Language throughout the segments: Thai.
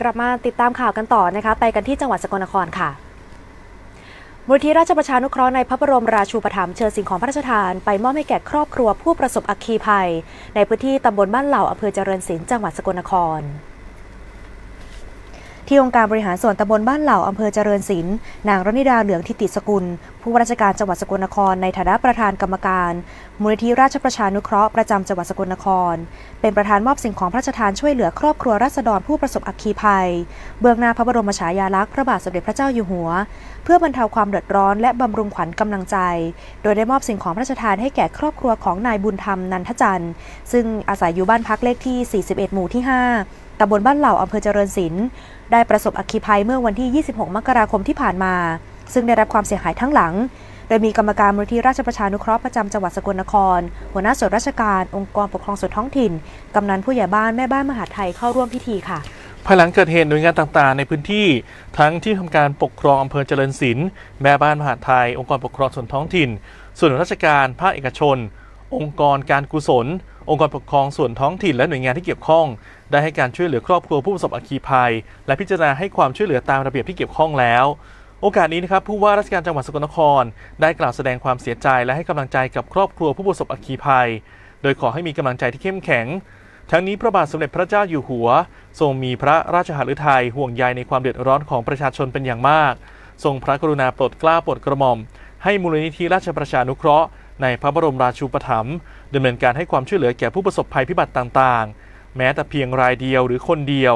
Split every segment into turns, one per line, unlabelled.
กลับมาติดตามข่าวกันต่อนะคะ ไปกันที่จังหวัดสกลนครค่ะมูลที่ราชประชานุเคราะห์ในพระบรมราชูปถัมภ์เชิญสิ่งของพระราชทานไปมอบให้แก่ครอบครัวผู้ประสบอัคคีภัย ในพื้นที่ตำบลบ้านเหล่าอำเภอเจริญศิลป์จังหวัดสกลนคร ที่องค์การบริหารส่วนตำบลบ้านเหล่าอำเภอเจริญศิลป์นางรณิดาเหลืองทิติสกุล ผู้ว่าราชการจังหวัดสกลนครในฐานะประธานกรรมการ มูลนิธิราชประชานุเคราะห์ประจำจังหวัดสกลนคร เป็นประธานมอบสิ่งของพระราชทานช่วยเหลือครอบครัวราษฎรผู้ประสบอัคคีภัย เบื้องหน้าพระบรมฉายาลักษณ์พระบาทสมเด็จพระเจ้าอยู่หัว เพื่อบรรเทาความเดือดร้อนและบำรุงขวัญกำลังใจ โดยได้มอบสิ่งของพระราชทานให้แก่ครอบครัวของนายบุญธรรมนันทจันทร์ซึ่งอาศัยอยู่บ้านพักเลขที่ 41 หมู่ที่ 5 ตำบลบ้านเหล่าอำเภอเจริญศิลป์ได้ประสบอัคคีภัยเมื่อวันที่ 26 มกราคมที่ผ่านมา ซึ่งได้รับความเสียหายทั้งหลัง โดยมีกรรมการมูลที่ราชประชานุเคราะห์ประจำจังหวัดสกลนคร หัวหน้าส่วนราชการ องค์กรปกครองส่วนท้องถิ่น กำนันผู้ใหญ่บ้านแม่บ้านมหาไทยเข้าร่วมพิธีค่ะ
ภายหลังเกิดเหตุหน่วยงานต่างๆ ในพื้นที่ทั้งที่ทำการปกครองอำเภอเจริญศิลป์แม่บ้านมหาไทย องค์กรปกครองส่วนท้องถิ่น ส่วนราชการภาคเอกชน องค์กรการกุศล องค์กรปกครองส่วนท้องถิ่นและหน่วยงานที่เกี่ยวข้อง ได้ให้การช่วยเหลือครอบครัวผู้ประสบอัคคีภัย และพิจารณาให้ความช่วยเหลือตามระเบียบที่เกี่ยวข้องแล้วโอกาสนี้นะครับผู้ว่าราชการจังหวัดสกลนคร ได้กล่าวแสดงความเสียใจและให้กำลังใจกับครอบครัวผู้ประสบอัคคีภัย โดยขอให้มีกำลังใจที่เข้มแข็ง ทั้งนี้พระบาทสมเด็จพระเจ้าอยู่หัว ทรงมีพระราชหฤทัยห่วงใยในความเดือดร้อนของประชาชนเป็นอย่างมาก ทรงพระกรุณาโปรดเกล้าโปรดกระหม่อม ให้มูลนิธิราชประชานุเคราะห์ในพระบรมราชูปถัมภ์ดำเนินการให้ความช่วยเหลือแก่ผู้ประสบภัยพิบัติต่างๆ แม้แต่เพียงรายเดียวหรือคนเดียว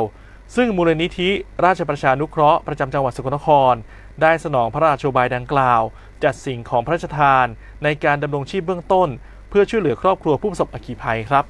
ซึ่งมูลนิธิราชประชานุเคราะห์ประจำจังหวัดสกลนคร ได้สนองพระราชบายดังกล่าว จัดสิ่งของพระราชทาน ในการดำรงชีพเบื้องต้น เพื่อช่วยเหลือครอบครัวผู้ประสบอัคคีภัยครับ